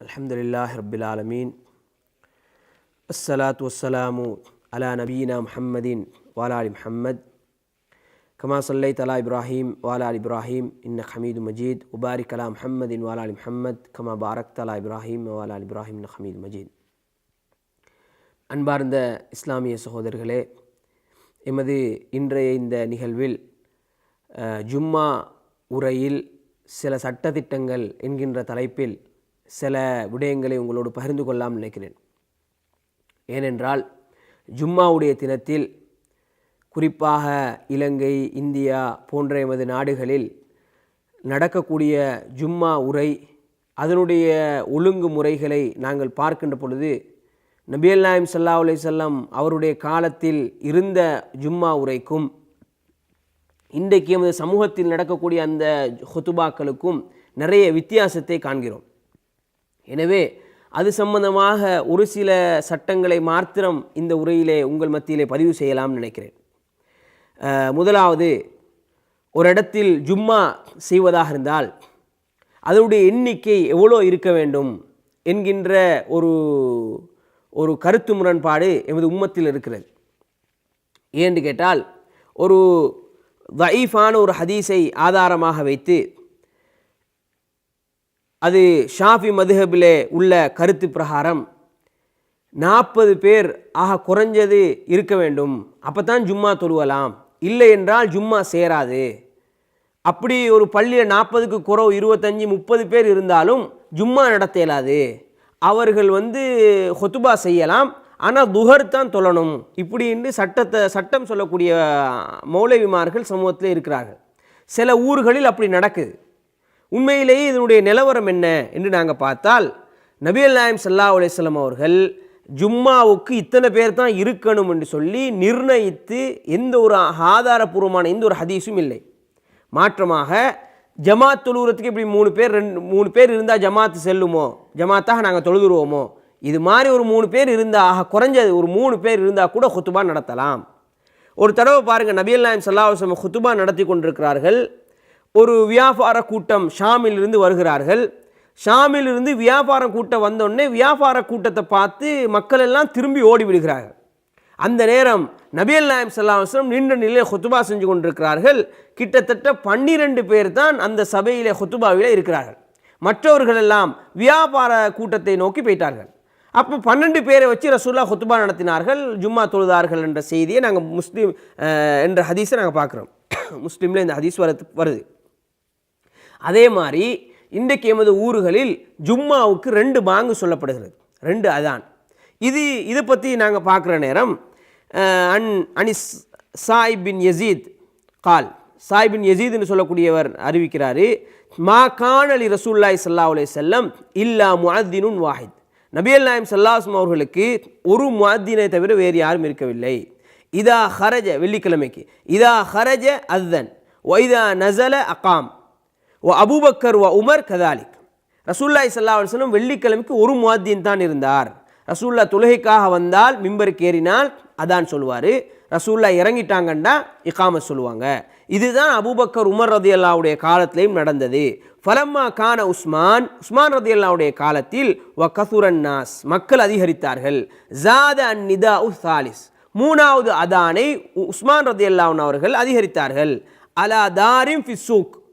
அலமதுல்லாஹ் ரபிலாலமீன் அஸ்ஸலாத் வssalamu அலா நபீனா முஹம்மதின் வாலாலி முஹம்மத் கமா சல்லை தலா இப்ராஹிம் வாலாலி இப்ராஹிம் இன்ன ஹமீது மஜீத் உபாரிக் அலா முஹம்மதின் வாலாலி முஹம்மத் கமா பாரக் தலா இப்ராஹிம் வாலாலி இப்ராஹிம் ஹமீது மஜீத் அன்பார்ந்த இஸ்லாமிய சகோதரர்களே எமது இன்றைய இந்த நிகழ்வில் ஜும்மா உரையில் சில சட்டத்திட்டங்கள் என்கின்ற தலைப்பில் சில விடயங்களை உங்களோடு பகிர்ந்து கொள்ளலாம் நினைக்கிறேன். ஏனென்றால் ஜும்மாவுடைய தினத்தில் குறிப்பாக இலங்கை இந்தியா போன்ற எமது நாடுகளில் நடக்கக்கூடிய ஜும்மா உரை அதனுடைய ஒழுங்கு முறைகளை நாங்கள் பார்க்கின்ற பொழுது நபியல் நாயம் சல்லா அலி செல்லம் அவருடைய காலத்தில் இருந்த ஜும்மா உரைக்கும் இன்றைக்கு எமது சமூகத்தில் நடக்கக்கூடிய அந்த ஹொத்துபாக்களுக்கும் நிறைய வித்தியாசத்தை காண்கிறோம். எனவே அது சம்பந்தமாக ஒரு சில சட்டங்களை மாத்திரம் இந்த உரையிலே உங்கள் மத்தியிலே பதிவு செய்யலாம்னு நினைக்கிறேன். முதலாவது ஒரு இடத்தில் ஜும்மா செய்வதாக இருந்தால் அதனுடைய எண்ணிக்கை எவ்வளோ இருக்க வேண்டும் என்கின்ற ஒரு ஒரு கருத்து முரண்பாடு எமது உம்மத்தில் இருக்கிறது. ஏன்னு கேட்டால் ஒரு வைஃபான ஒரு ஹதீஸை ஆதாரமாக வைத்து அது ஷாஃபி மதுஹபிலே உள்ள கருத்து பிரகாரம். நாற்பது பேர் ஆக குறைஞ்சது இருக்க வேண்டும். அப்போ தான் ஜும்மா தொழுவலாம். இல்லை என்றால் ஜும்மா சேராது. அப்படி ஒரு பள்ளியில் நாற்பதுக்கு குறவு இருபத்தஞ்சி முப்பது பேர் இருந்தாலும் ஜும்மா நடத்த இயலாது. அவர்கள் வந்து ஹொத்துபா செய்யலாம். ஆனால் துஹர் தான் தொழணும். இப்படின்னு சட்டத்தை சட்டம் சொல்லக்கூடிய மௌலவிமார்கள் சமூகத்தில் இருக்கிறார்கள். சில ஊர்களில் அப்படி நடக்குது. உண்மையிலேயே இதனுடைய நிலவரம் என்ன என்று நாங்கள் பார்த்தால் நபியல் நாயம் சல்லா அலிஸ்லாம் அவர்கள் ஜும்மாவுக்கு இத்தனை பேர் தான் இருக்கணும் என்று சொல்லி நிர்ணயித்து எந்த ஒரு ஆதாரபூர்வமான எந்த ஒரு ஹதீஸும் இல்லை. மாற்றமாக ஜமாத் தொழுகிறதுக்கு இப்படி மூணு பேர் ரெண்டு மூணு பேர் இருந்தால் ஜமாத்து செல்லுமோ? ஜமாத்தாக நாங்கள் தொழுதுருவோமோ? இது மாதிரி ஒரு மூணு பேர் இருந்தால் ஆக குறைஞ்சது ஒரு மூணு பேர் இருந்தால் கூட ஹுத்துபா நடத்தலாம். ஒரு தடவை பாருங்கள் நபியல் நாயம் சல்லாஹம் ஹுத்துபா நடத்தி கொண்டிருக்கிறார்கள். ஒரு வியாபார கூட்டம் ஷாமிலிருந்து வருகிறார்கள். ஷாமிலிருந்து வியாபார கூட்டம் வந்தோடனே வியாபார கூட்டத்தை பார்த்து மக்கள் எல்லாம் திரும்பி ஓடி விடுகிறார்கள் அந்த நேரம் நபியல் நாயம் சல்லாஹம் நின்ற நிலையில் ஹொத்துபா செஞ்சு கொண்டிருக்கிறார்கள். கிட்டத்தட்ட பன்னிரெண்டு பேர் தான் அந்த சபையிலே ஹுத்துபாவிலே இருக்கிறார்கள். மற்றவர்கள் எல்லாம் வியாபார கூட்டத்தை நோக்கி போயிட்டார்கள். அப்போ பன்னெண்டு பேரை வச்சு ரசூல்லா ஹொத்துபா நடத்தினார்கள். ஜும்மா தொழுதார்கள் என்ற செய்தியை நாங்கள் முஸ்லீம் என்ற ஹதீஸை நாங்கள் பார்க்குறோம். முஸ்லீமில் இந்த ஹதீஸ் வரது வருது. அதே மாதிரி இன்றைக்கு எமது ஊர்களில் ஜும்மாவுக்கு ரெண்டு பாங்கு சொல்லப்படுகிறது. ரெண்டு அதான். இது இதை பற்றி நாங்கள் பார்க்குற நேரம் அன் அனிஸ் சாய் பின் யசீத் கால். சாய் பின் யசீத்னு சொல்லக்கூடியவர் அறிவிக்கிறாரு மா காணலி ரசூல்லாய் சல்லா அலே செல்லம் இல்லா முஹத்தினுன் வாஹித். நபியல் நாயம் சல்லாஸ்ம் அவர்களுக்கு ஒரு முஹத்தினை தவிர வேறு யாரும் இருக்கவில்லை. இதா ஹரஜ வெள்ளிக்கிழமைக்கு இதா ஹரஜ அத்தன் ஒய்தா நசல அகாம். ஓ அபூபக்கர் ஓ உமர் கதாலிக் ரசூல்லாய் சல்லா அலுவலம் வெள்ளிக்கிழமைக்கு ஒரு முவாத்தின் தான் இருந்தார். ரசூல்லா தொழுகைக்காக வந்தால் மிம்பருக்கு ஏறினால் அதான் சொல்லுவார். ரசூல்லா இறங்கிட்டாங்கன்னா இக்காம சொல்லுவாங்க. இதுதான் அபூபக்கர் உமர் ரதி அல்லாவுடைய காலத்திலையும் நடந்தது. ஃபலம்மா கான உஸ்மான் உஸ்மான் ரதி அல்லாவுடைய காலத்தில் வ கசுரன் நாஸ் மக்கள் அதிகரித்தார்கள். ஜாத அன் நிதா உஸ் சாலிஸ் மூணாவது அதானை உ- உஸ்மான் ரதி அல்லாவுன் அவர்கள் அதிகரித்தார்கள். அலா தாரிம் ஃபிசூக்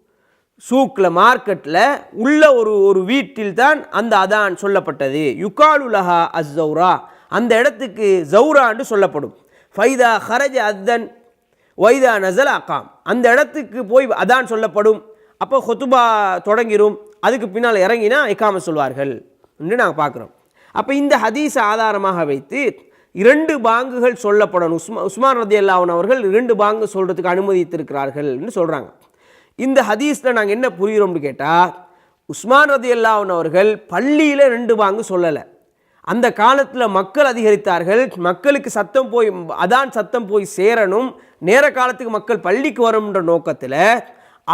சூக்கில் மார்க்கெட்டில் உள்ள ஒரு ஒரு வீட்டில் தான் அந்த அதான் சொல்லப்பட்டது. யுகாலுலஹா அஸ் ஜௌரா அந்த இடத்துக்கு ஜௌரான்னு சொல்லப்படும். ஃபைதா ஹரஜ் அத்தன் வைதா நசல் அகாம். அந்த இடத்துக்கு போய் அதான் சொல்லப்படும். அப்போ ஹொத்துபா தொடங்கிடும் அதுக்கு பின்னால் இறங்கினா இக்காம சொல்வார்கள் என்று நாங்கள் பார்க்குறோம். அப்போ இந்த ஹதீஸை ஆதாரமாக வைத்து இரண்டு பாங்குகள் சொல்லப்படணும். உஸ்மா உஸ்மான் ரதி அவர்கள் இரண்டு பாங்கு சொல்கிறதுக்கு அனுமதித்திருக்கிறார்கள் என்று சொல்கிறாங்க இந்த ஹதீஸில் நாங்கள் என்ன புரிகிறோம்னு கேட்டால் உஸ்மான் ரதி அவர்கள் பள்ளியில் ரெண்டு பாங்கு சொல்லலை. அந்த காலத்தில் மக்கள் அதிகரித்தார்கள் மக்களுக்கு சத்தம் போய் அதான் சத்தம் போய் சேரணும் நேர காலத்துக்கு மக்கள் பள்ளிக்கு வரணுன்ற நோக்கத்தில்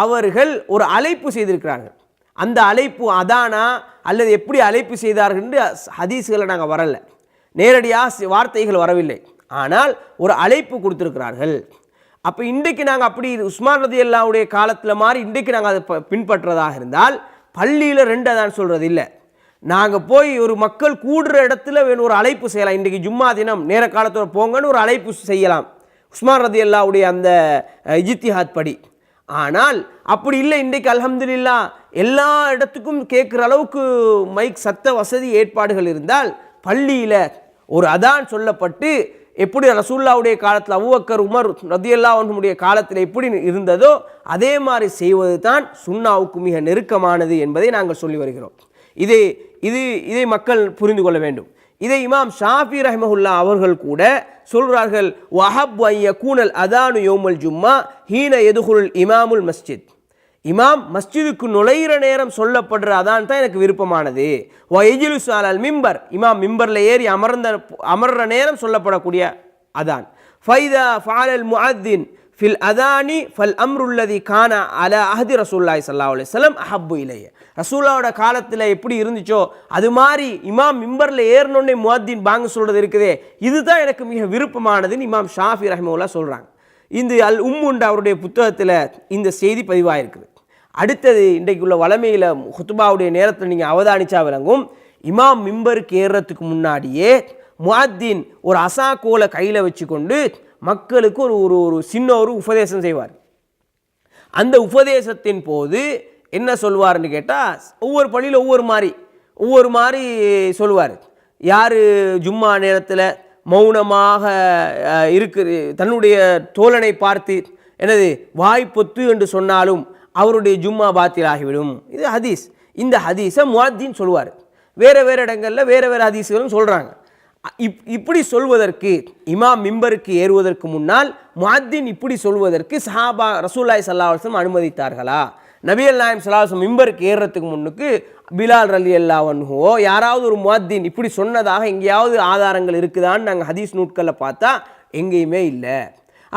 அவர்கள் ஒரு அழைப்பு செய்திருக்கிறார்கள். அந்த அழைப்பு அதானா அல்லது எப்படி அழைப்பு செய்தார்கள் என்று நாங்கள் வரலை. நேரடியாக வார்த்தைகள் வரவில்லை. ஆனால் ஒரு அழைப்பு கொடுத்துருக்கிறார்கள். அப்போ இன்றைக்கு நாங்கள் அப்படி உஸ்மான் ரதி அல்லாவுடைய காலத்தில் மாதிரி இன்றைக்கு நாங்கள் அதை ப- பின்பற்றதாக இருந்தால் பள்ளியில் ரெண்டு அதான் சொல்கிறது இல்லை. நாங்கள் போய் ஒரு மக்கள் கூடுற இடத்துல வேணும் ஒரு அழைப்பு செய்யலாம். இன்றைக்கு ஜும்மா தினம் நேர காலத்தோட போங்கன்னு ஒரு அழைப்பு செய்யலாம். உஸ்மான் ரதி அல்லாவுடைய அந்த இஜித்திஹாத் படி. ஆனால் அப்படி இல்லை. இன்றைக்கு அலமதுல்லா எல்லா இடத்துக்கும் கேட்குற அளவுக்கு மைக் சத்த வசதி ஏற்பாடுகள் இருந்தால் பள்ளியில் ஒரு அதான் சொல்லப்பட்டு எப்படி ரசூல்லாவுடைய காலத்தில் அவ்வக்கர் உமர் ரதியல்லா அவனுடைய காலத்தில் எப்படி இருந்ததோ அதே மாதிரி செய்வது தான் சுண்ணாவுக்கு மிக நெருக்கமானது என்பதை நாங்கள் சொல்லி வருகிறோம். இதை இது இதை மக்கள் புரிந்து கொள்ள வேண்டும். இதை இமாம் ஷாஃபி ரஹ்மஹுல்லா அவர்கள் கூட சொல்கிறார்கள் வஹப் ஐய கூனல் அதானு யோமல் ஜும்மா ஹீன எதுகுல் இமாமுல் மஸ்ஜித். இமாம் மஸ்ஜிதுக்கு நுழையிற நேரம் சொல்லப்படுற அதான் தான் எனக்கு விருப்பமானது. வயஜிலு சாலல் மிம்பர். இமாம் மிம்பரில் ஏறி அமர்ந்த அமர்ற நேரம் சொல்லப்படக்கூடிய அதான். ஃபைதா ஃபாலல் முஅத்தின் ஃபில் அதானி ஃபல் அம்ருல்லதி கானா அல அஹதி ரசூல்லாய் சல்லா அலிஸ்லம் அஹப்பு இலைய ரசூல்லாவோட காலத்தில் எப்படி இருந்துச்சோ அது மாதிரி இமாம் மிம்பரில் ஏறினோடனே முஹத்தின் பாங்க சொல்கிறது இருக்குதே இதுதான் எனக்கு மிக விருப்பமானதுன்னு இமாம் ஷாஃபி ரஹ்மவுல்லா சொல்கிறாங்க இந்த அல் உம்முண்ட அவருடைய புத்தகத்தில் இந்த செய்தி பதிவாயிருக்குது. அடுத்தது இன்றைக்கு உள்ள வளமையில் ஹுத்துபாவுடைய நேரத்தில் நீங்கள் அவதானிச்சா விளங்கும். இமாம் மிம்பருக்கு ஏறுறதுக்கு முன்னாடியே முஅத்தின் ஒரு அசாக்கோலை கையில் வச்சுக்கொண்டு மக்களுக்கு ஒரு ஒரு ஒரு சின்ன ஒரு உபதேசம் செய்வார். அந்த உபதேசத்தின் போது என்ன சொல்வார்னு கேட்டால் ஒவ்வொரு பள்ளியில் ஒவ்வொரு மாதிரி ஒவ்வொரு மாதிரி சொல்லுவார் யார் ஜும்மா நேரத்தில் மௌனமாக இருக்கு தன்னுடைய தோழனை பார்த்து என்னது வாய் பொத்து என்று சொன்னாலும் அவருடைய ஜும்மா பாத்திலாகிவிடும். இது ஹதீஸ். இந்த ஹதீஸை முவாத்தின் சொல்லுவார் வேறு வேறு இடங்களில் வேறு வேறு ஹதீஸ்களும் சொல்கிறாங்க இப் இப்படி சொல்வதற்கு இமாம் மிம்பருக்கு ஏறுவதற்கு முன்னால் முஅத்தின் இப்படி சொல்வதற்கு சஹாபா ரசூல்லாய் சல்லாஹம் அனுமதித்தார்களா? நபியல் நாயம் சலாஹம் மிம்பருக்கு ஏறுறதுக்கு முன்னுக்கு பிலால் ரலி அல்லாவன்ஹோ யாராவது ஒரு முஅத்தின் இப்படி சொன்னதாக எங்கேயாவது ஆதாரங்கள் இருக்குதான்னு நாங்கள் ஹதீஸ் நூட்களில் பார்த்தா எங்கேயுமே இல்லை.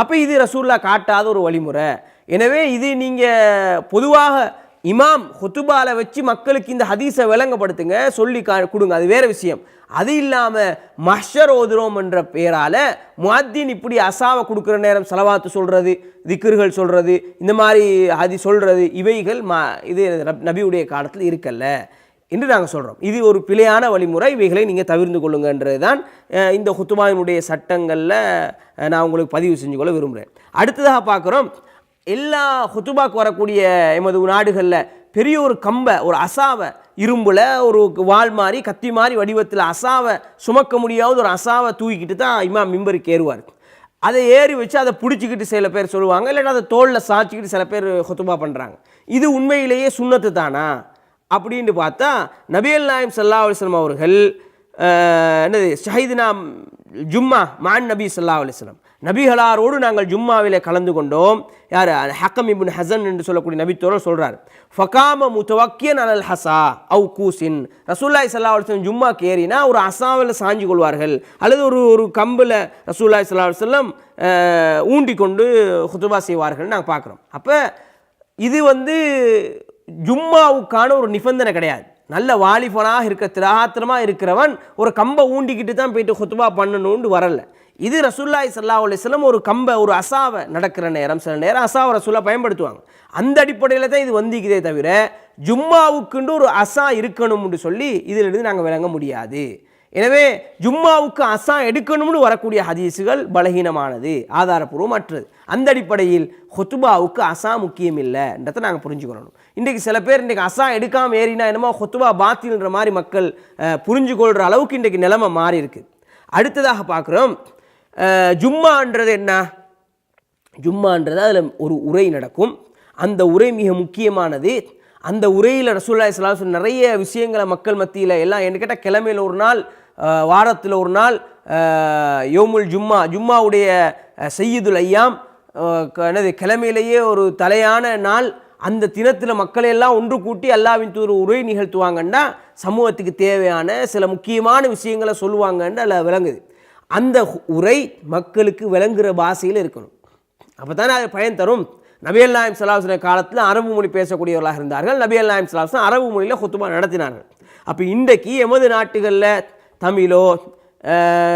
அப்போ இது ரசூல்லா காட்டாத ஒரு வழிமுறை. எனவே இது நீங்கள் பொதுவாக இமாம் ஹொத்துபால வச்சு மக்களுக்கு இந்த ஹதீஸை விளங்கப்படுத்துங்க சொல்லி கா கொடுங்க. அது வேறு விஷயம். அது இல்லாமல் மஷர் ஓதுறோம் என்ற பெயரால் முஅத்தின் இப்படி அசாவை கொடுக்குற நேரம் செலவாத்து சொல்கிறது திக்ருகள் சொல்கிறது இந்த மாதிரி ஹதி சொல்கிறது இவைகள் ம இது நப்- நபியுடைய காலத்தில் இருக்கல்ல என்று நாங்கள் சொல்கிறோம் இது ஒரு பிழையான வழிமுறை. இவைகளை நீங்கள் தவிர்த்து கொள்ளுங்கன்றது தான் இந்த ஹுத்துபாவினுடைய சட்டங்களில் நான் உங்களுக்கு பதிவு செஞ்சு கொள்ள விரும்புகிறேன் அடுத்ததாக பார்க்குறோம் எல்லா ஹுத்துபாக்கு வரக்கூடிய எமது நாடுகளில் பெரிய ஒரு கம்பை ஒரு அசாவை இரும்பில் ஒரு வாள் மாதிரி கத்தி மாதிரி வடிவத்தில் அசாவை சுமக்க முடியாத ஒரு அசாவை தூக்கிக்கிட்டு தான் இம்மா மிம்பருக்கு ஏறுவார். அதை ஏறி வச்சு அதை பிடிச்சிக்கிட்டு சில பேர் சொல்லுவாங்க இல்லைன்னா அதை தோளில் சாய்ச்சிக்கிட்டு சில பேர் ஹொத்துபா பண்ணுறாங்க இது உண்மையிலேயே சுண்ணத்து தானா? அப்படின்னு பார்த்தா நபியல் நாயம் சல்லா அலிஸ்லாம் அவர்கள் என்னது ஷஹீதுனா ஜும்மா மான் நபி சல்லா அலிஸ்லாம் நபிகளாரோடு நாங்கள் ஜும்மாவிலே கலந்து கொண்டோம். யார்? ஹக்கம் இபுன் ஹசன் என்று சொல்லக்கூடிய நபித்தோரர் சொல்கிறார் ஃபகாம முத்தவக்கியன் அலல் ஹசா அவு கூசின். ரசூல்லாய் சல்லா அலுவலம் ஜும்மாக்கு ஏறினா ஒரு அசாவில் சாஞ்சு கொள்வார்கள். அல்லது ஒரு ஒரு கம்பில் ரசூல்லாய் சல்லா அலுவலம் ஊண்டி கொண்டு ஹுதுபா செய்வார்கள் நாங்கள் பார்க்குறோம் அப்போ இது வந்து ஜும்மாவுக்கான ஒரு நிபந்தனை கிடையாது. நல்ல வாலிபனாக இருக்க திராத்திரமாக இருக்கிறவன் ஒரு கம்பை ஊண்டிக்கிட்டு தான் போயிட்டு ஹுத்துபா பண்ணணும்னு வரல. இது ரசூல்லாய் சல்லா அலிஸ்லம் ஒரு கம்பை ஒரு அசாவை நடக்கிற நேரம். சில நேரம் அசாவை ரசூல்லா பயன்படுத்துவாங்க. அந்த அடிப்படையில் தான் இது வந்திக்குதே தவிர ஜும்மாவுக்குன்னு ஒரு அசா இருக்கணும்னு சொல்லி இதிலிருந்து நாங்கள் விளங்க முடியாது. எனவே ஜும்மாவுக்கு அசா எடுக்கணும்னு வரக்கூடிய ஹதீஸுகள் பலகீனமானது ஆதாரப்பூர்வமற்றது. அந்த அடிப்படையில் ஹொத்துபாவுக்கு அசா முக்கியம் இல்லைன்றதை நாங்கள் புரிஞ்சுக்கணும் இன்றைக்கு சில பேர் இன்றைக்கி அசா எடுக்காமல் ஏறினா என்னமோ ஹொத்துவா பாத்தில்ன்ற மாதிரி மக்கள் புரிஞ்சு கொள்கிற அளவுக்கு இன்றைக்கு நிலைமை மாறி இருக்கு. அடுத்ததாக பார்க்குறோம் ஜும்மான்றது என்ன? ஜும்மான்றது அதில் ஒரு உரை நடக்கும். அந்த உரை மிக முக்கியமானது. அந்த உரையில் ரசூல்லா இஸ்லாம் நிறைய விஷயங்களை மக்கள் மத்தியில் எல்லாம் என்ன கேட்டால் கிழமையில் ஒரு நாள் வாரத்தில் ஒரு நாள் யோமுல் ஜும்மா ஜும்மாவுடைய செய்யுதுல் ஐயாம் என்னது கிழமையிலேயே ஒரு தலையான நாள் அந்த தினத்தில் மக்களை எல்லாம் ஒன்று கூட்டி அல்லாவின் தூர் உரை நிகழ்த்துவாங்கன்னா சமூகத்துக்கு தேவையான சில முக்கியமான விஷயங்களை சொல்லுவாங்கன்னு அதில் விளங்குது. அந்த உரை மக்களுக்கு விளங்குகிற பாஷையில் இருக்கணும். அப்போ தானே அது பயன் தரும். நபியல் நாயம் சலாஹுன காலத்தில் அரபு மொழி பேசக்கூடியவர்களாக இருந்தார்கள். நபியல் நாயம் சலாஹன் அரபு மொழியில் ஹுத்துபா நடத்தினார்கள். அப்போ இன்றைக்கு எமது நாட்டுகளில் தமிழோ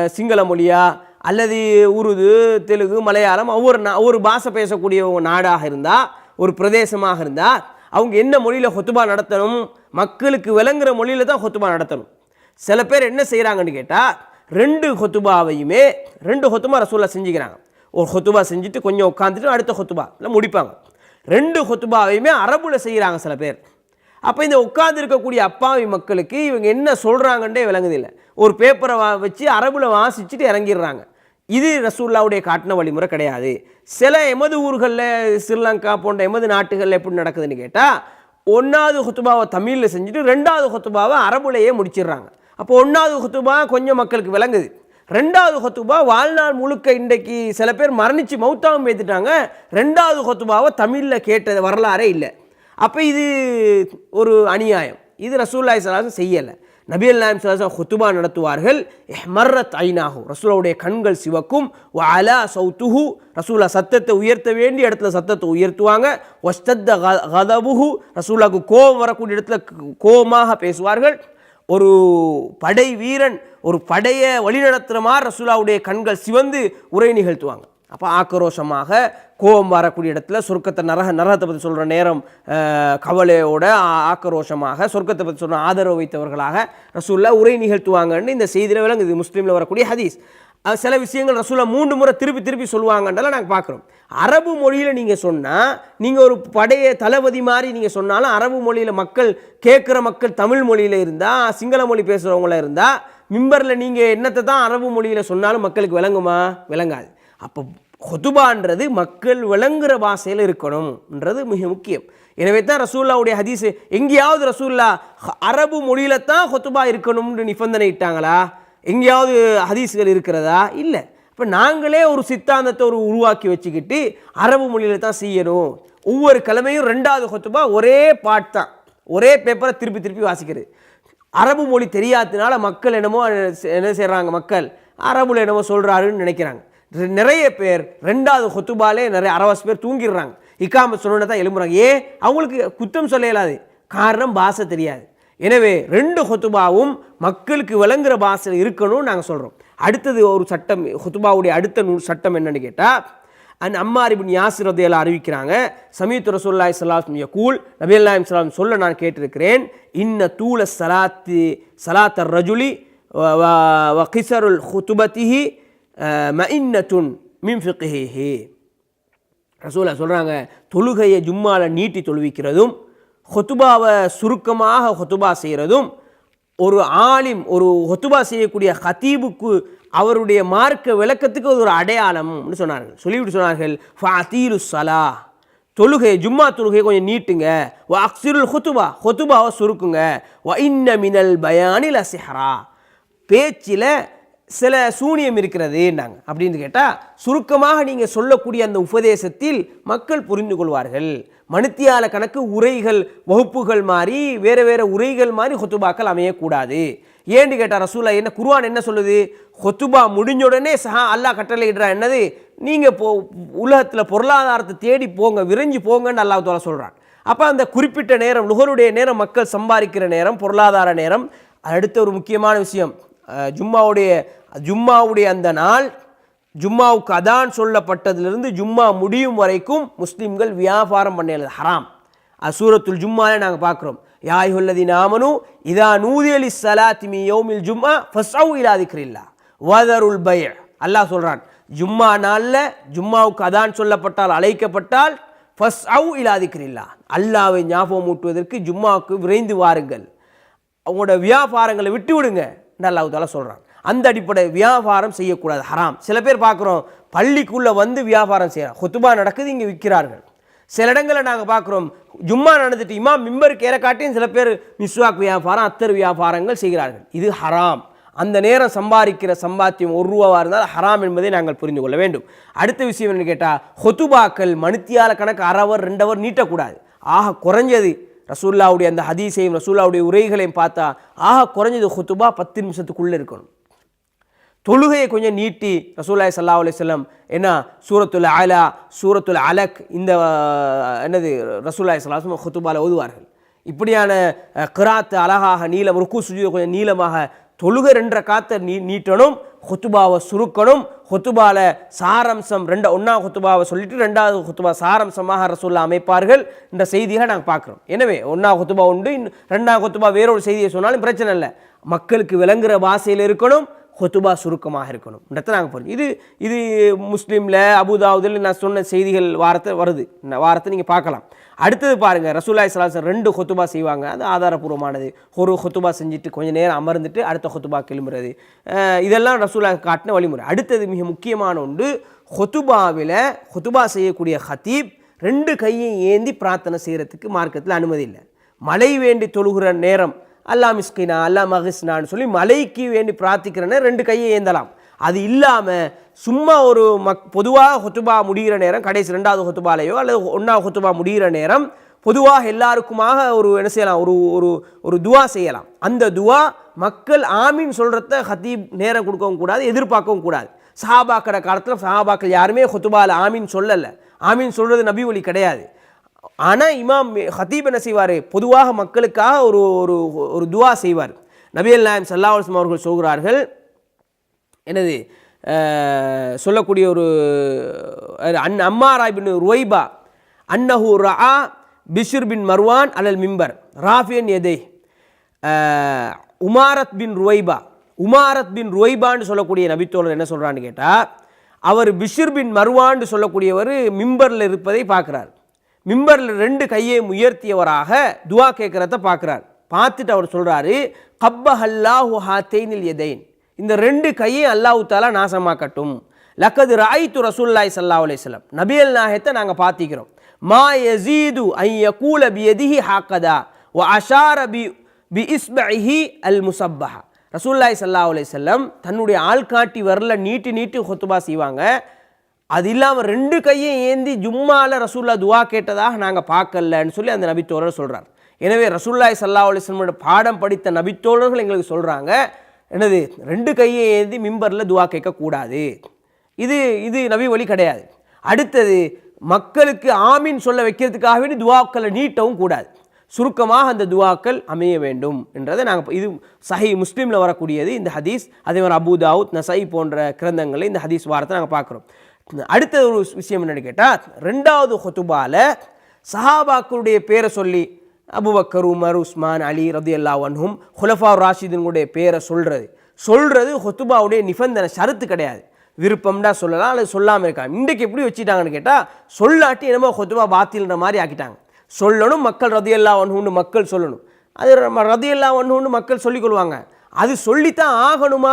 சிங்கள மொழியா அல்லது உருது தெலுங்கு மலையாளம் ஒவ்வொரு நா- ஒவ்வொரு பாஷை பேசக்கூடிய ஒரு நாடாக இருந்தால் ஒரு பிரதேசமாக இருந்தால் அவங்க என்ன மொழியில் ஹொத்துபா நடத்தணும்? மக்களுக்கு விளங்குற மொழியில தான் ஹொத்துபா நடத்தணும். சில பேர் என்ன செய்கிறாங்கன்னு கேட்டால் ரெண்டு ஹொத்துபாவையுமே ரெண்டு ஹொத்துமா ரசூல்லா செஞ்சுக்கிறாங்க. ஒரு ஹொத்துபா செஞ்சுட்டு கொஞ்சம் உட்காந்துட்டு அடுத்த ஹொத்துபா இல்லை முடிப்பாங்க. ரெண்டு ஹொத்துபாவையுமே அரபுல செய்கிறாங்க சில பேர். அப்போ இந்த உட்கார்ந்து இருக்கக்கூடிய அப்பாவி மக்களுக்கு இவங்க என்ன சொல்கிறாங்கன்றே விளங்குதில்லை. ஒரு பேப்பரை வச்சு அரபுல வாசிச்சுட்டு இறங்கிடுறாங்க. இது ரசூல்லாவுடைய காட்டின வழிமுறை கிடையாது. சில எமது ஊர்களில் ஸ்ரீலங்கா போன்ற எமது நாட்டுகளில் எப்படி நடக்குதுன்னு கேட்டால் ஒன்றாவது ஹுத்துபாவை தமிழில் செஞ்சுட்டு ரெண்டாவது ஹுத்துபாவை அரபுலையே முடிச்சிடுறாங்க. அப்போ ஒன்றாவது ஹுத்துபா கொஞ்சம் மக்களுக்கு விளங்குது. ரெண்டாவது ஹொத்துபா வாழ்நாள் முழுக்க இன்றைக்கு சில பேர் மரணிச்சு மௌத்தாவும் பேத்துட்டாங்க ரெண்டாவது ஹொத்துபாவை தமிழில் கேட்ட வரலாறே இல்லை. அப்போ இது ஒரு அநியாயம். இது ரசூல்லாய் சலாசம் செய்யலை. நபியல் அல்லாம் சலாசம் ஹுத்துபா நடத்துவார்கள். மர்ரத் ஐநாகு ரசூலாவுடைய கண்கள் சிவக்கும். வ அலா சௌத்துஹு. ரசூலா சத்தத்தை உயர்த்த வேண்டிய இடத்துல சத்தத்தை உயர்த்துவாங்க. ஒஸ்தத்த கதபுஹு. ரசூலாவுக்கு கோபம் வரக்கூடிய இடத்துல கோபமாக பேசுவார்கள். ஒரு படை வீரன் ஒரு படையை வழிநடத்துகிற மாதிரி ரசூலாவுடைய கண்கள் சிவந்து உரை நிகழ்த்துவாங்க. அப்போ ஆக்ரோஷமாக கோபம் வரக்கூடிய இடத்துல சொர்க்கத்தை நரக நரகத்தை பற்றி சொல்கிற நேரம் கவலையோட ஆக்ரோஷமாக சொர்க்கத்தை பற்றி சொல்கிற ஆதரவு வைத்தவர்களாக ரசூல்லா உரை நிகழ்த்துவாங்கன்னு இந்த செய்தியில் விளங்குது முஸ்லீமில் வரக்கூடிய ஹதீஸ். சில விஷயங்கள் ரசூலா மூன்று முறை திருப்பி திருப்பி சொல்லுவாங்கன்றலாம் நாங்கள் பார்க்குறோம் அரபு மொழியில் நீங்கள் சொன்னால் நீங்கள் ஒரு படைய தளபதி மாதிரி நீங்கள் சொன்னாலும் அரபு மொழியில் மக்கள் கேட்குற மக்கள் தமிழ் மொழியில் இருந்தால் சிங்கள மொழி பேசுகிறவங்கள இருந்தால் மிம்பரில் நீங்கள் என்னத்தை தான் அரபு மொழியில் சொன்னாலும் மக்களுக்கு விளங்குமா? விளங்காது. அப்போ ஹொதுபான்றது மக்கள் விளங்குகிற பாஷையில் இருக்கணும்ன்றது மிக முக்கியம். எனவே தான் ரசூல்லாவுடைய ஹதீஸ் எங்கேயாவது ரசூல்லா ஹ- அரபு மொழியில தான் ஹொத்துபா இருக்கணும்னு நிபந்தனை இட்டாங்களா? எங்கேயாவது ஹதீஸ்கள் இருக்கிறதா? இல்லை. இப்போ நாங்களே ஒரு சித்தாந்தத்தை ஒரு உருவாக்கி வச்சுக்கிட்டு அரபு மொழியில தான் செய்யணும். ஒவ்வொரு கிழமையும் ரெண்டாவது ஹொத்துபா ஒரே பாட் தான். ஒரே பேப்பரை திருப்பி திருப்பி வாசிக்கிறது. அரபு மொழி தெரியாததுனால மக்கள் என்னமோ என்ன செய்கிறாங்க மக்கள்? அரபுல என்னமோ சொல்கிறாருன்னு நினைக்கிறாங்க. நிறைய பேர் ரெண்டாவது ஹொத்துபாலே நிறைய அரவாசி பேர் தூங்கிடுறாங்க. இக்காம சொன்ன தான் எழும்புறாங்க. ஏன் அவங்களுக்கு குத்தம் சொல்ல இயலாது. காரணம் பாஷை தெரியாது. எனவே ரெண்டு ஹொத்துபாவும் மக்களுக்கு விளங்குகிற பாஷையில் இருக்கணும்னு நாங்கள் சொல்கிறோம் அடுத்தது ஒரு சட்டம் ஹொத்துபாவுடைய அடுத்த நூ சட்டம் என்னன்னு கேட்டால் அன் அம்மாரிபின் யாசிர் ரதையெல்லாம் அறிவிக்கிறாங்க. சமீத் ரசூல்லாய் சலாஸ் கூல் நபி அல்லாஹிம் சலாம் சொல்ல நான் கேட்டிருக்கிறேன். இன்ன தூள சலாத்தி சலாத்தர் ரஜுலி வ- கிசருல் ஹுத்துபத்திஹி மஇன்னத்துன் மின் ஃபிக்ஹிஹி ரசூலா சொல்கிறாங்க தொழுகையை ஜும்மாவில் நீட்டி தொழுவிக்கிறதும் ஹொத்துபாவை சுருக்கமாக ஹொத்துபா செய்கிறதும் ஒரு ஆலிம் ஒரு ஹொத்துபா செய்யக்கூடிய ஹத்தீபுக்கு அவருடைய மார்க்க விளக்கத்துக்கு ஒரு அடையாளம்னு சொன்னார்கள். சொல்லிவிட்டு சொன்னார்கள் ஃபஅதீலு சலா தொழுகை ஜும்மா தொழுகையை கொஞ்சம் நீட்டுங்க. வ அக்சிருல் ஹொத்துபா. ஹொத்துபாவை சுருக்குங்க. வ இன்ன மினல் பயானில் அசிஹரா பேச்சில் சில சூனியம் இருக்கிறதுன்னாங்க. அப்படின்னு கேட்டால் சுருக்கமாக நீங்கள் சொல்லக்கூடிய அந்த உபதேசத்தில் மக்கள் புரிந்து கொள்வார்கள். மணித்தியால கணக்கு உரைகள் வகுப்புகள் மாதிரி வேறு வேறு உரைகள் மாதிரி ஹொத்துபாக்கள் அமையக்கூடாது. ஏன்னு கேட்டால் ரசூலா என்ன குருவான் என்ன சொல்லுது? ஹொத்துபா முடிஞ்ச உடனே சஹா அல்லாஹ் கட்டளை இடுறா என்னது? நீங்கள் போ உலகத்தில் பொருளாதாரத்தை தேடி போங்க விரைஞ்சு போங்கன்னு அல்லாஹ் தோலை சொல்கிறான் அப்போ அந்த குறிப்பிட்ட நேரம் நுகருடைய நேரம் மக்கள் சம்பாதிக்கிற நேரம் பொருளாதார நேரம் அடுத்த ஒரு முக்கியமான விஷயம் ஜும்மாவுடைய ஜும்மாவுடைய அந்த நாள் ஜும்மாவுக்கு அதான் சொல்லப்பட்டதிலிருந்து ஜும்மா முடியும் வரைக்கும் முஸ்லீம்கள் வியாபாரம் பண்ணல ஹராம். அது சூரத்துல் ஜும்மாலே நாங்கள் பார்க்குறோம் யாயுல்லதி நாமனு இதா நூதியலி சலாத்தி மீ யோமில் ஜும்மா ஃபஸ்ஸவு இலாதிக்கிறில்லா வதருல் பய அல்லாஹ் சொல்கிறான் ஜும்மா நாளில் ஜும்மாவுக்கு அதான் சொல்லப்பட்டால் அழைக்கப்பட்டால் ஃபஸ் அவு இலாதிக்கிறில்லா அல்லாவை ஞாபகம் ஊட்டுவதற்கு ஜும்மாவுக்கு விரைந்து வாருங்கள். அவங்களோட வியாபாரங்களை விட்டு விடுங்க அல்லாஹ் தாலா சொல்கிறான் அந்த அடிப்படை வியாபாரம் செய்யக்கூடாது ஹராம். சில பேர் பார்க்குறோம் பள்ளிக்குள்ளே வந்து வியாபாரம் செய்கிறாங்க ஹொத்துபா நடக்குது இங்கே விற்கிறார்கள் சில இடங்களில் நாங்கள் பார்க்குறோம் ஜும்மா நடந்துட்டு இமாம் மிம்பருக்கு ஏற காட்டியும் சில பேர் மிஸ்வாக் வியாபாரம் அத்தர் வியாபாரங்கள் செய்கிறார்கள். இது ஹராம். அந்த நேரம் சம்பாதிக்கிற சம்பாத்தியம் ஒரு ரூபாவாக இருந்தால் ஹராம் என்பதை நாங்கள் புரிந்து கொள்ள வேண்டும். அடுத்த விஷயம் என்ன கேட்டால் ஹொத்துபாக்கள் மணித்தியால கணக்கு அறவர் ரெண்டவர் நீட்டக்கூடாது. ஆக குறைஞ்சது ரசூல்லாவுடைய அந்த ஹதீஸையும் ரசூல்லாவுடைய உரைகளையும் பார்த்தா ஆக குறைஞ்சது ஹுத்துபா பத்து நிமிஷத்துக்குள்ளே இருக்கணும். தொழுகையை கொஞ்சம் நீட்டி ரசூல்லாய் சல்லா அலிஸ்லம் என்ன சூரத்துல் அலா சூரத்துல் அலக் இந்த என்னது ரசூல்லாய் சல்லாஹம் ஹுத்துபால ஓதுவார்கள். இப்படியான கிராத்து அழகாக நீளம் ருக்கு சுஜூதை கொஞ்சம் நீளமாக தொழுகை ரெண்டரை காத்தை நீ நீட்டணும் ஹுத்துபாவை சுருக்கணும் ஹொத்துபால சாரம்சம் ரெண்டு ஒன்றா ஹொத்துபாவை சொல்லிட்டு ரெண்டாவது ஹொத்துபா சாரம்சமாக ரசூல்லா அமைப்பார்கள். இந்த செய்திகளை நாங்கள் பார்க்குறோம். எனவே ஒன்றா ஹொத்துபா உண்டு இன்னும் ரெண்டாவது ஹொத்துபா வேறொரு செய்தியை சொன்னாலும் பிரச்சனை இல்லை. மக்களுக்கு விளங்குகிற பாஷையில் இருக்கணும் ஹொத்துபா சுருக்கமாக இருக்கணும். இடத்த நாங்கள் போகிறோம் இது இது முஸ்லீமில் அபுதாவுதில் நான் சொன்ன செய்திகள் வாரத்தை வருது. இந்த வாரத்தை நீங்கள் பார்க்கலாம். அடுத்தது பாருங்கள் ரசூலாய் சலாசன் ரெண்டு ஹொத்துபா செய்வாங்க. அது ஆதாரபூர்வமானது. ஒரு ஹொத்துபா செஞ்சுட்டு கொஞ்சம் நேரம் அமர்ந்துட்டு அடுத்த ஹொத்துபா கிளம்புறது. இதெல்லாம் ரசூலா காட்டின வழிமுறை. அடுத்தது மிக முக்கியமான ஒன்று ஹொத்துபாவில் ஹொத்துபா செய்யக்கூடிய ஹத்தீப் ரெண்டு கையை ஏந்தி பிரார்த்தனை செய்கிறதுக்கு மார்க்கத்தில் அனுமதி இல்லை. மழை வேண்டி தொழுகிற நேரம் அல்லா மிஸ்கினா அல்லா மகிஸ்னான்னு சொல்லி மலைக்கு வேண்டி பிரார்த்திக்கிறேன்னு ரெண்டு கையை ஏந்தலாம். அது இல்லாமல் சும்மா ஒரு மக் பொதுவாக ஹொத்துபா முடிகிற நேரம் கடைசி ரெண்டாவது ஹொத்துபாலையோ அல்லது ஒன்றாவது ஹொத்துபா முடிகிற நேரம் பொதுவாக எல்லாருக்குமாக ஒரு என்ன செய்யலாம் ஒரு ஒரு ஒரு துவா செய்யலாம். அந்த துவா மக்கள் ஆமீன் சொல்கிறத ஹத்தீப் நேரம் கொடுக்கவும் கூடாது எதிர்பார்க்கவும் கூடாது. சஹாபாக்கட காலத்தில் சஹாபாக்கள் யாருமே ஹொத்துபாவில் ஆமீன் சொல்லலை. ஆமீன் சொல்கிறது நபி ஒலி கிடையாது. ஆனால் இமாம் ஹத்தீப் என்ன செய்வார்? பொதுவாக மக்களுக்காக ஒரு ஒரு ஒரு துவா செய்வார். நபியல் நாயம் சல்லாஹம் அவர்கள் சொல்கிறார்கள் என்னது சொல்லக்கூடிய ஒரு அன் அம்மாரா பின் ருவைபா அன்னஹு ரா பிஷிர் பின் மர்வான் அலல் மிம்பர் ராஃபியன் எதே? உமாரத் பின் ருவைபா உமாரத் பின் ருவைபான்னு சொல்லக்கூடிய நபித்தோழர் என்ன சொல்கிறான்னு கேட்டால் அவர் பிஷிர் பின் மர்வான்னு சொல்லக்கூடியவர் மிம்பரில் இருப்பதை பார்க்குறார். மிம்பரில் ரெண்டு கையை உயர்த்தியவராக துவா கேட்குறத பார்க்குறார். பார்த்துட்டு அவர் சொல்கிறாரு கப்பஹல்லாஹு ஹாத்தேனில் எதைன் இந்த ரெண்டு கையை அல்லாஹு தாலா நாசமாக்கட்டும். லக்கது ராய்த்து ரசூல்லாய் சல்லா அலையம் நபியல் நாயத்தை நாங்கள் பார்த்திக்கிறோம். மா யசீது ஐய கூல பி எதிஹி ஹாக்கதா ஒ அஷார பி பி இஸ்பஹி அல் முசப்பஹா. ரசூல்லாய் சல்லா அலையம் தன்னுடைய ஆள்காட்டி வரல நீட்டி நீட்டி ஹொத்துபா செய்வாங்க. அது இல்லாமல் ரெண்டு கையும் ஏந்தி ஜும்மாவில் ரசூல்லா துவா கேட்டதாக நாங்கள் பார்க்கலன்னு சொல்லி அந்த நபித்தோழர் சொல்கிறார் எனவே ரசூல்லாய் சல்லா அலிஸ்லமோட பாடம் படித்த நபித்தோழர்கள் எங்களுக்கு சொல்கிறாங்க என்னது ரெண்டு கையை ஏந்தி மிம்பரில் துவா கேட்கக்கூடாது. இது இது நபி வழி கிடையாது. அடுத்தது மக்களுக்கு ஆமீன் சொல்ல வைக்கிறதுக்காக வேண்டி துவாக்களை நீட்டவும் கூடாது. சுருக்கமாக அந்த துவாக்கள் அமைய வேண்டும் என்றதை நாங்கள் இது சஹி முஸ்லீமில் வரக்கூடியது இந்த ஹதீஸ் அதே மாதிரி அபு தாவூத் நசை போன்ற கிரந்தங்களை இந்த ஹதீஸ் வாரத்தை நாங்கள் பார்க்குறோம். அடுத்த ஒரு விஷயம் என்னென்னு கேட்டால் ரெண்டாவது ஹொத்துபாவில் சஹாபாக்களுடைய பேரை சொல்லி அபுபக்கர் உமர் உஸ்மான் அலி ரதி அல்லா வன்ஹும் ஹுலஃபா ராஷிதினுடைய பேரை சொல்கிறது சொல்கிறது ஹொத்துபாவுடைய நிபந்தனை ஷரத்து கிடையாது. விருப்பம்டா சொல்லலாம் அல்லது சொல்லாமல் இருக்கலாம். இன்றைக்கு எப்படி வச்சுட்டாங்கன்னு கேட்டால் சொல்லாட்டி என்னமோ ஹொத்துபா பாத்தில்ன்ற மாதிரி ஆக்கிட்டாங்க. சொல்லணும் மக்கள் ரதியல்லா ஒன்று மக்கள் சொல்லணும். அது ரதியல்லா ஒன்று மக்கள் சொல்லிக்கொள்வாங்க அது சொல்லித்தான் ஆகணுமா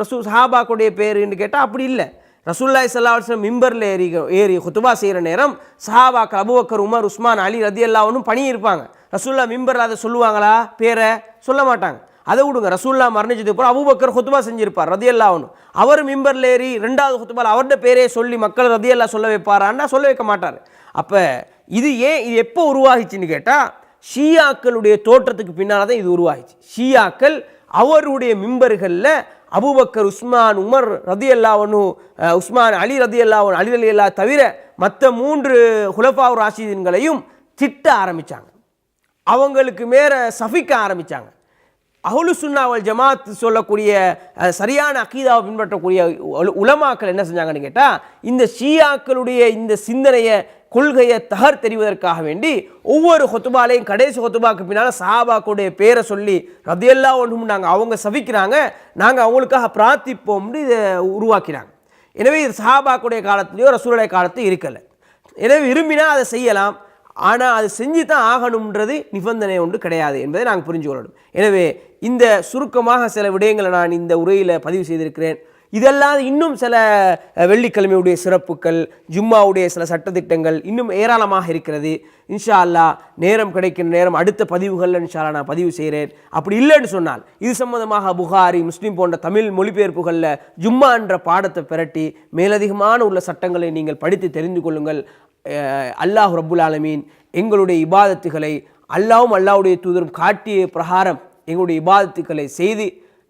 ரசூ சஹாபாக்குடைய பேருன்னு கேட்டால் அப்படி இல்லை. ரசூல்லாய் சல்லாஹ் மிம்பரில் ஏறி ஏறி ஹுத்துபா செய்கிற நேரம் சஹாபாக்கள் அபுபக்கர் உமர் உஸ்மான் அலி ரதி ஒன்றும் பணி இருப்பாங்க ரசூல்லா மிம்பரில் அதை சொல்லுவாங்களா? பேரை சொல்ல மாட்டாங்க. அதை விடுங்க. ரசூல்லா மரணிச்சது அப்புறம் அபுபக்கர் ஹுத்துபா செஞ்சிருப்பார் ரதி ஒன்று அவர் மிம்பரில் ஏறி ரெண்டாவது ஹுத்துபால் அவருடைய பேரே சொல்லி மக்கள் ரதி சொல்ல வைப்பாரான்னா சொல்ல வைக்க மாட்டார். அப்போ இது ஏன் இது எப்போ உருவாகிச்சுன்னு கேட்டால் ஷியாக்களுடைய தோற்றத்துக்கு பின்னால் தான் இது உருவாகிச்சு. ஷியாக்கள் அவருடைய மிம்பர்களில் அபூபக்கர் உஸ்மான் உமர் ரதி அல்லாவனு உஸ்மான் அலி ரதி அல்லாவன் அலி அலி அல்லா தவிர மற்ற மூன்று ஹுலஃபா ராஷிதீன்களையும் திட்ட ஆரம்பித்தாங்க அவங்களுக்கு மேலே சஃபிக்க ஆரம்பித்தாங்க அஹுலு சுன்னாவல் ஜமாத் சொல்லக்கூடிய சரியான அகீதாவை பின்பற்றக்கூடிய உல- உலமாக்கள் என்ன செஞ்சாங்கன்னு கேட்டால் இந்த ஷியாக்களுடைய இந்த சிந்தனையை கொள்கையை தகர் தெரிவதற்காக வேண்டி ஒவ்வொரு ஹொத்துபாலையும் கடைசி ஹொத்துபாக்கு பின்னால் சஹாபாக்குடைய பேரை சொல்லி ரதியல்லா ஒன்றும் நாங்கள் அவங்க சவிக்கிறாங்க நாங்கள் அவங்களுக்காக பிரார்த்திப்போம்னு இதை உருவாக்கினாங்க. எனவே இது சஹாபாக்குடைய காலத்துலேயோ ரசூலுடைய காலத்தையும் இருக்கலை. எனவே விரும்பினா அதை செய்யலாம் ஆனால் அது செஞ்சு தான் ஆகணுன்றது நிபந்தனை ஒன்று கிடையாது என்பதை நாங்கள் புரிஞ்சு கொள்ளணும் எனவே இந்த சுருக்கமாக சில விடயங்களை நான் இந்த உரையில் பதிவு செய்திருக்கிறேன். இதெல்லாம் இன்னும் சில வெள்ளிக்கிழமையுடைய சிறப்புகள் ஜும்மாவுடைய சில சட்டத்திட்டங்கள் இன்னும் ஏராளமாக இருக்கிறது. இன்ஷா அல்லாஹ் நேரம் கிடைக்கிற நேரம் அடுத்த பதிவுகளில் இன்ஷால்லா நான் பதிவு செய்கிறேன் அப்படி இல்லைன்னு சொன்னால் இது சம்பந்தமாக புகாரி முஸ்லீம் போன்ற தமிழ் மொழிபெயர்ப்புகளில் ஜும்மா என்ற பாடத்தை பிரட்டி மேலதிகமான உள்ள சட்டங்களை நீங்கள் படித்து தெரிந்து கொள்ளுங்கள். அல்லாஹ் ரபுல் ஆலமீன் எங்களுடைய இபாதத்துகளை அல்லாவும் அல்லாவுடைய தூதரும் காட்டிய பிரகாரம் எங்களுடைய இபாதத்துக்களை செய்து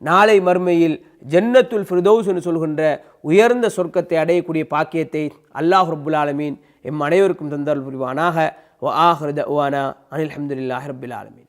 நாளை மறுமையில் ஜன்னத்துல் ஃபிர்தௌஸ் என்று சொல்கின்ற உயர்ந்த சொர்க்கத்தை அடையக்கூடிய பாக்கியத்தை அல்லாஹ் ரபுல் ஆலமீன் எம் அனைவருக்கும் தந்தால் புரிவானாக. வ ஆஹிரு தஅவானா அனில் அஹமதுல்லாஹ் ரபுல் ஆலமீன்.